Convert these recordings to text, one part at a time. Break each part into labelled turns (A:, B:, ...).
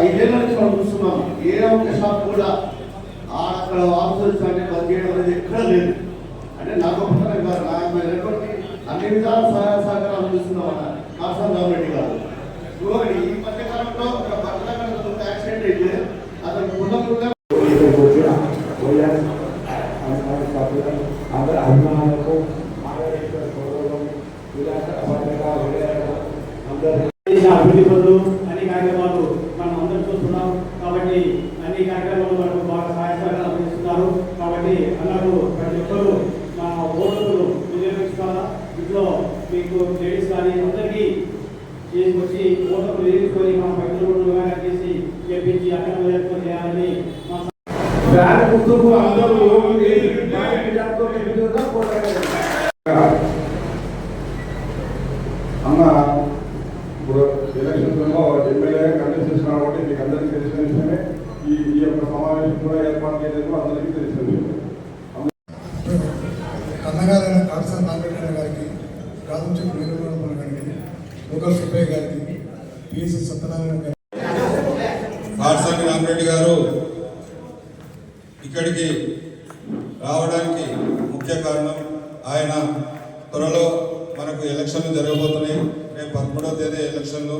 A: ఐదేళ్ళ నుంచి మనం చూస్తున్నాం ఏ ఒక్క షాప్ కూడా అక్కడ ఆఫీసర్స్ అంటే బంద్ చేయడం అనేది ఎక్కడ లేదు. అంటే నాకు ఒకటే కాదు నాకు ఎటువంటి అన్ని విధాల సహాయ సహకారాలు అందిస్తున్నాం అన్న కాసం గవర్నమెంట్ గారు. ఇంకొకటి ఈ మధ్య కాలంలో ఒక బట్టల యాక్సిడెంట్ అయితే అతను పునః
B: అందరి అభిమానులకు అందరూ
C: అభివృద్ధి పనులు అన్ని కార్యక్రమాలు మనం అందరం చూస్తున్నాం కాబట్టి అన్ని కార్యక్రమాలు మనకు బాగా సహాయ సహకారాలు అందిస్తున్నారు కాబట్టి అన్నారు ప్రతి ఒక్కరూ మా ఓటర్లు వినియోగించుకోవాలా ఇంట్లో మీకు లేడీస్ కానీ అందరికీ చేసుకొచ్చి ఓటర్లు వినియోగించుకొని మా పెద్దలు చేసి చేపించి అక్కడ వేసుకొని చేయాలని మా
B: గుర్తుకు అందరూ
D: వేణుగోపాల్ గారికి లోకల్ సుబ్బయ్య గారికి పిఎస్సి సత్యనారాయణ గారికి.
E: పాఠశాల రామరెడ్డి గారు ఇక్కడికి రావడానికి ముఖ్య కారణం ఆయన త్వరలో మనకు ఎలక్షన్లు జరగబోతున్నాయి. రేపు పదమూడవ తేదీ ఎలక్షన్లు.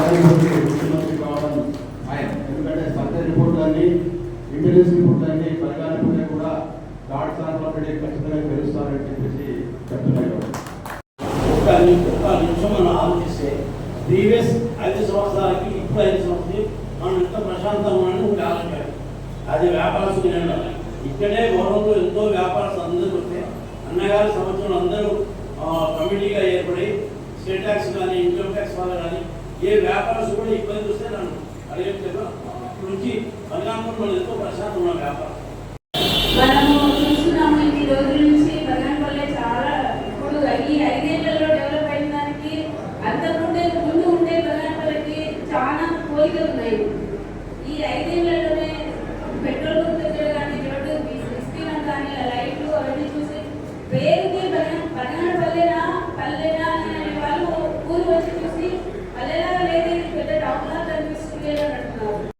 A: ఆయన ముఖ్యమంత్రి కావడం ఎందుకంటే సర్వే రిపోర్ట్ ఇంటెలిజెన్స్ రిపోర్ట్ కానీ పరిగాణిపోతే కూడా డాట్ ఖచ్చితంగా గెలుస్తారని చెప్పేసి చెప్తున్నాడు
F: ఒక్క ఒక్క నిమిషం మనం ఆలోచిస్తే ప్రీవియస్ ఐదు సంవత్సరాలకి ఇప్పుడు ఐదు సంవత్సరాలు మనం ఎంత ప్రశాంతంగా ఒకటి ఆలోచించాలి అది వ్యాపారస్తులు ఇక్కడే గౌరవంలో ఎంతో వ్యాపారస్తులు అందరూ వస్తే అన్నగారి సంవత్సరం అందరూ ఆ, కమిటీగా ఏర్పడి స్టేట్ ట్యాక్స్ కానీ ఇన్కమ్ ట్యాక్స్ వాళ్ళు కానీ ఏ వ్యాపారస్తులు కూడా ఇబ్బంది వస్తే నన్ను అడిగే ఇప్పుడు నుంచి బలగాంపురం మనం ఎంతో ప్రశాంతం ఉన్న వ్యాపారం.
G: చూస్తున్నాము